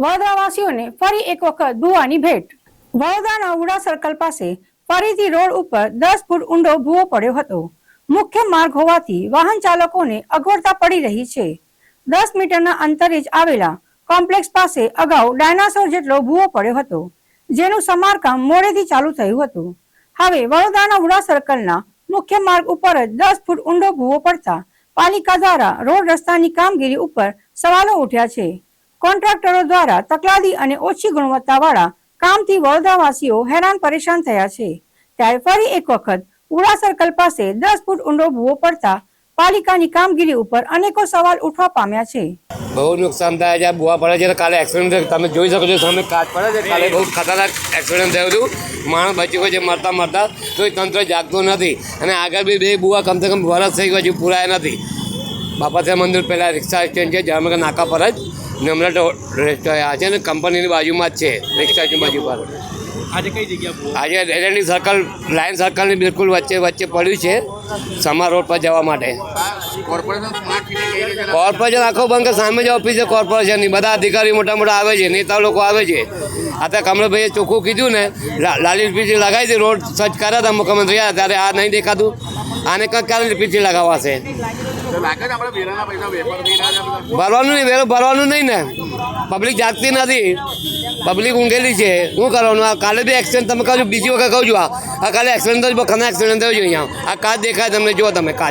વડોદરાવાસીઓને ફરી એક વખત ભૂવાની ભેટ. વડોદરાના ઉડા સર્કલ પાસે ફરીથી રોડ ઉપર દસ ફૂટ ઊંડો ભૂવો પડ્યો હતો. મુખ્ય માર્ગ હોવાથી વાહન ચાલકોને અગવડતા પડી રહી છે. દસ મીટરના અંતરે જ આવેલા કોમ્પ્લેક્સ પાસે અગાઉ ડાયનાસોર જેટલો ભૂવો પડ્યો હતો, જેનું સમારકામ મોડેથી ચાલુ થયું હતું. હવે વડોદરાના ઉડા સર્કલના મુખ્ય માર્ગ ઉપર જ દસ ફૂટ ઊંડો ભૂવો પડતા પાલિકા દ્વારા રોડ રસ્તાની કામગીરી ઉપર સવાલો ઉઠ્યા છે. કોન્ટ્રાક્ટરો દ્વારા તકલાદી અને ઓછી ગુણવત્તાવાળા કામથી વડોદરાવાસીઓ હેરાન પરેશાન થયા છે. ત્યારે ફરી એક વખત ઉડા સર્કલ પાસે દસ ફૂટ ઊંડો ભૂવો પડતા પાલિકાની કામગીરી ઉપર અનેકો સવાલ ઉઠવા પામ્યા છે. બહુ નુકસાન થાય છે. બુવા પડે છે કાલે એક્સિડન્ટ થયો. તમે જોઈ શકો છો, સામે કાચ પડે છે. કાલે બહુ ખતરનાક એક્સિડન્ટ થયું હતું. માણસ બચી ગયો છે, મરતા મરતા. તો તંત્ર જાગતું નથી. અને આગળ બી બે બુવા કમસે કમ વરસ થઈ ગયો હજુ પૂરાયા નથી. બાપા મંદિર પહેલાં રિક્ષા સ્ટેન્ડ છે જામનગર નાકા પર જ. નમ્રત રેસ્ટોરન્ટ આ છે ને કંપનીની બાજુમાં જ છે રેસ્ટોરન્ટની બાજુ પર. આજે કઈ જગ્યા આજે એલએનડી સર્કલ લાઇન સર્કલની બિલકુલ વચ્ચે વચ્ચે પડ્યું છે સમા રોડ પર જવા માટે. કોર્પોરેશન આખો બંધ કે સામે જ ઓફિસ છે કોર્પોરેશનની બધા અધિકારી મોટા મોટા આવે છે નેતા લોકો આવે છે. આ તો કમલેભાઈએ ચોખ્ખું કીધું ને લા- લાલી પીછી લગાવી હતી રોડ સર્ચ કર્યા હતા મુખ્યમંત્રી ત્યારે આ નહીં દેખાતું. આને ક્યારે પીછી લગાવાશે ભરવાનું નહીં વેરો ભરવાનું નહીં ને. પબ્લિક જાગતી નથી. પબ્લિક ઊંઘેલી છે. શું કરવાનું? આ કાલે બી એક્સિડન્ટ તમે કહો બીજી વખત કહું છું આ કાલે એક્સિડન્ટ થયો ખના એક્સિડન્ટ થયો છે અહીંયા. આ કાચ દેખાય તમને જુઓ તમે કાચ